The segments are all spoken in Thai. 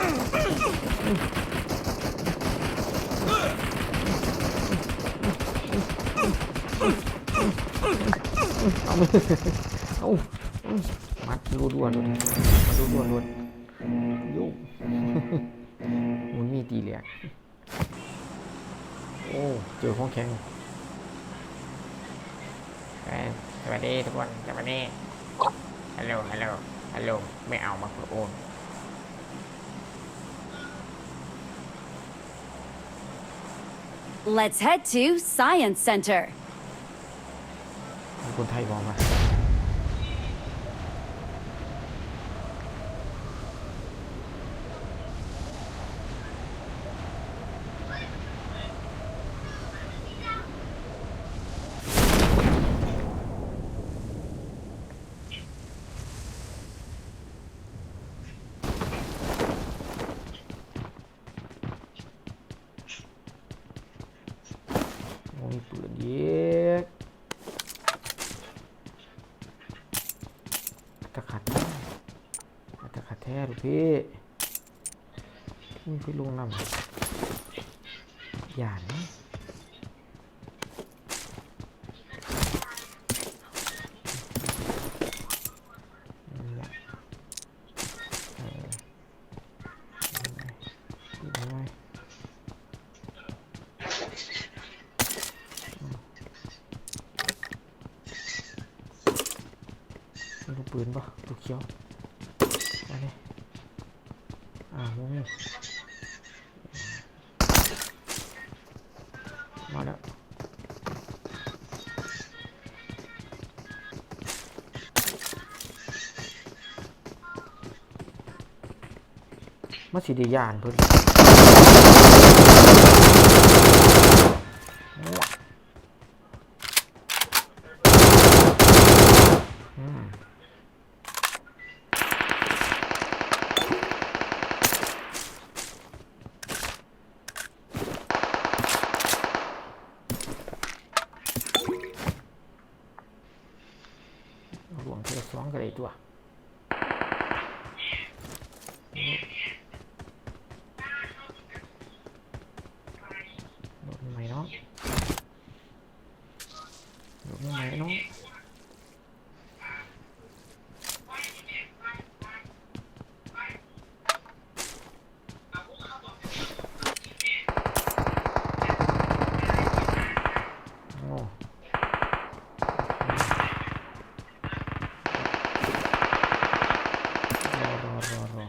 เอาเอามัดรูดวนมัดรูดวนวนยุ่งมันมีตีเหลียกโอ้เจอของแข็งเอ้ยสวัสดีทุกคนสวัสดีฮัลโหลฮัลโหลฮัลโหลไม่เอามาโอน Let's head to Science Center. มีคนไทยบอกมา ตะขัดแท้ตะขัดแท้ลูกพี่พี่ลุงนำอย่านะนั่นแหละเออนั่นไงมีลูก ปืนปะลูกเขียวมาเลยอ่าวงนี้มาแล้วมาสิดียานเพิ่อนมั่วอืม หลวงเท สองก็ได้ตัวโดดใหม่เนาะโดดใหม่เนาะโอ้รอรอรอรอ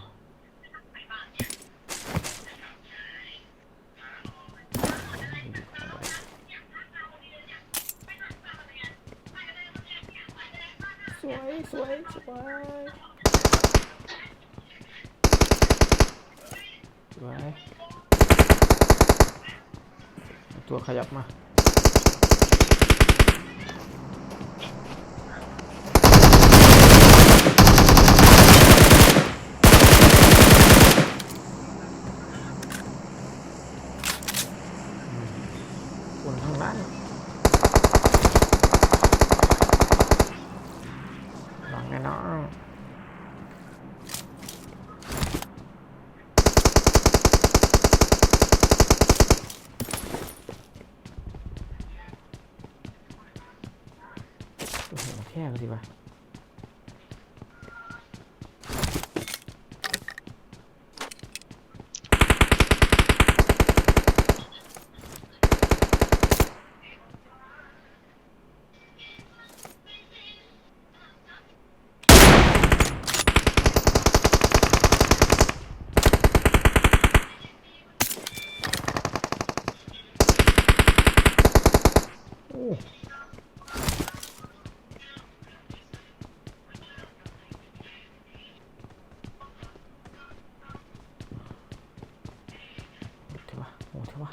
สวยสวยสวย สวยเอตัวขยับมาคนทั้งนั้นหลังแน่นอนตัวหั วแค่กันสิวะ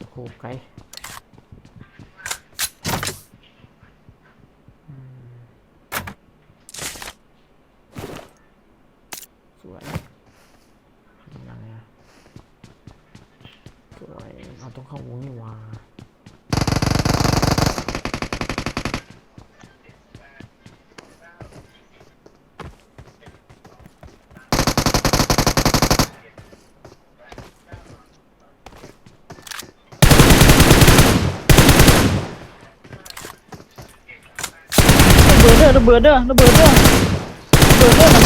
โอ้ ไกลสวยยังไงอะสวย เอาต้องเข้าวงนี่ว่า ดเด้อระเบิดเด้อระเบิดเด้อระเบิดเด้อนะ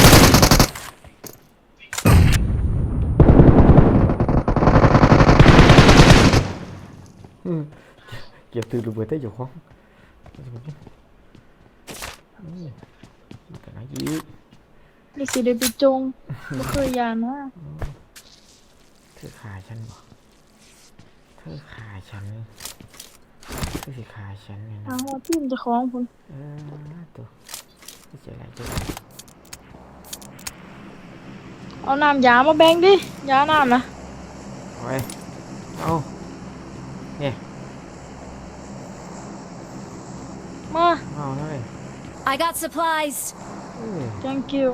อืมเก็บตื่นระเบิดได้อยู่ห้องนี่มันกันนะยีกนี่สิได้ไปจงบ่เคยยานว่าเธอขาฉันบ่เธอขาฉัน เธอสิขาฉันเนี่ยนะทางว่าทีมเจะของพุ่นเออตัวไม่ใช่อะไรตัวเอาน้ำยามาแบ่งดิยาน้ำนะเอาไว้เอาเนี่ยมาเอาเลย I got supplies. เออ thank you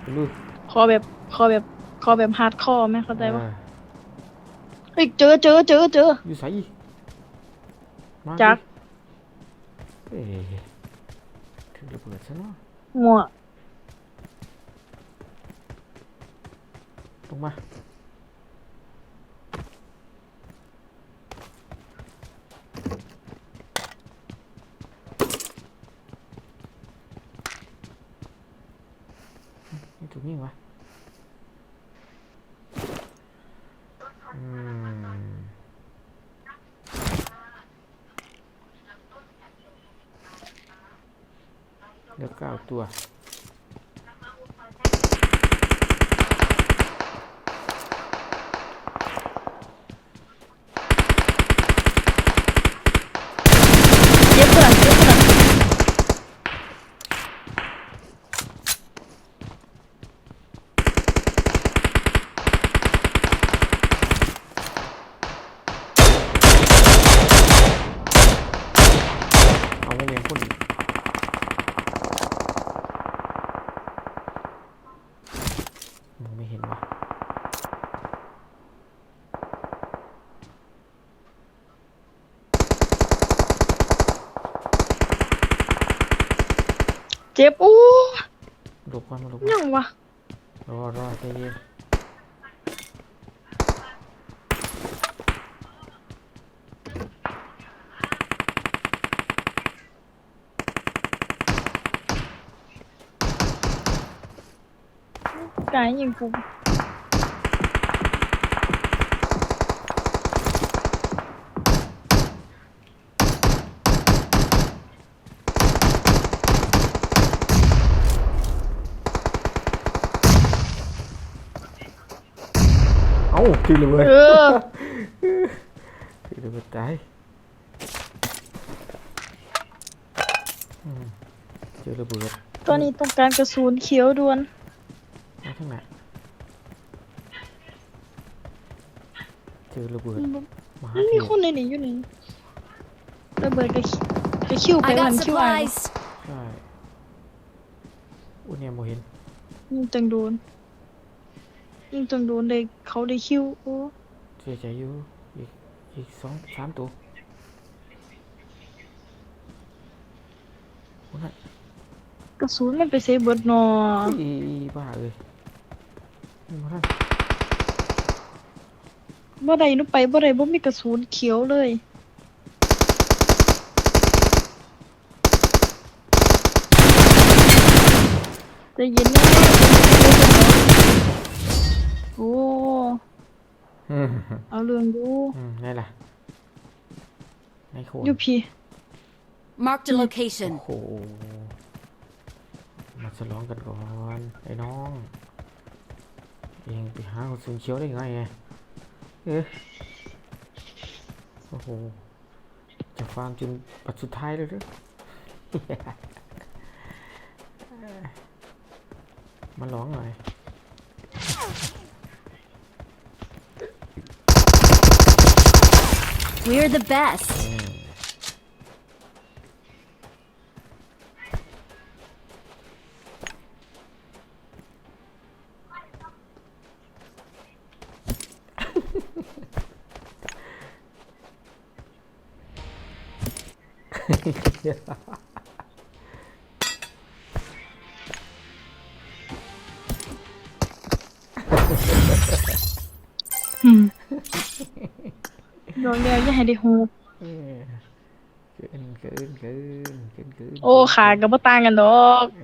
ไปลุยขอแบบขอแบบขอแบบฮาร์ดคอร์ไหมเข้าใจปะเออ เฮ้ยเจอเจอเจอเจออยู่ใส่มา จัก ดิเอ้ยถึงระเบิดซะเนาะ หัว ลงมานี่ถูกยิงวะอืม เลือเก้าตัว เจ็บเพื่อนเจ็บเพื่อนเอาวงเวียนคนอีกมองไม่เห็นวะ เจ็บอู้หลบก่อนมาหลบก่อนยังวะรอรอใจเย็นกายยิงผ มเอ้าถือระเบิดเออถือระเบิดตายอืมเจอระเบิดตอนนี้ต้องการกระสุนเขียวด่วนมาทางไหนเจอระเบิดมาหามันมีพี่คนในนี้อยู่นี่ระเบิดกระคิกระคิวไป I หั got นคิวไอ้ supplies. ใช่อุ้ยเนี่ยโมเห็น ยิงตังโดน ยิงตังโดนเลยเขาได้คิวโอ้เสียใจอยู่อีกอีกสองสามตัวโอ้ยกระสุนมันไปเซฟเบิร์ดนออีบ้าเลยนี่มาทางบ่ได้หนูไปบ่ได้บ่มีกระสุนเขียวเลย ใจเย็นนะ โอ้อืมเอาเรื่องดูอืมนี่ล่ะในโคนอยู่พี่ Marked a โอ้ location. โหมาฉลองกันก่อนไอ้น้อง เองไปหาคนสูงเขียวได้ไงไงเอ๊ะโอ้โหจะฟาร์มจนปัดสุดท้ายเลยหรือ มาร้องหน่อย We're the best. อื บอกแล้วอย่าให้ได้ฮู้เออเกินเกินเกินเกินเกินโอ้ขาก็บ่ต่างกันดอก เอ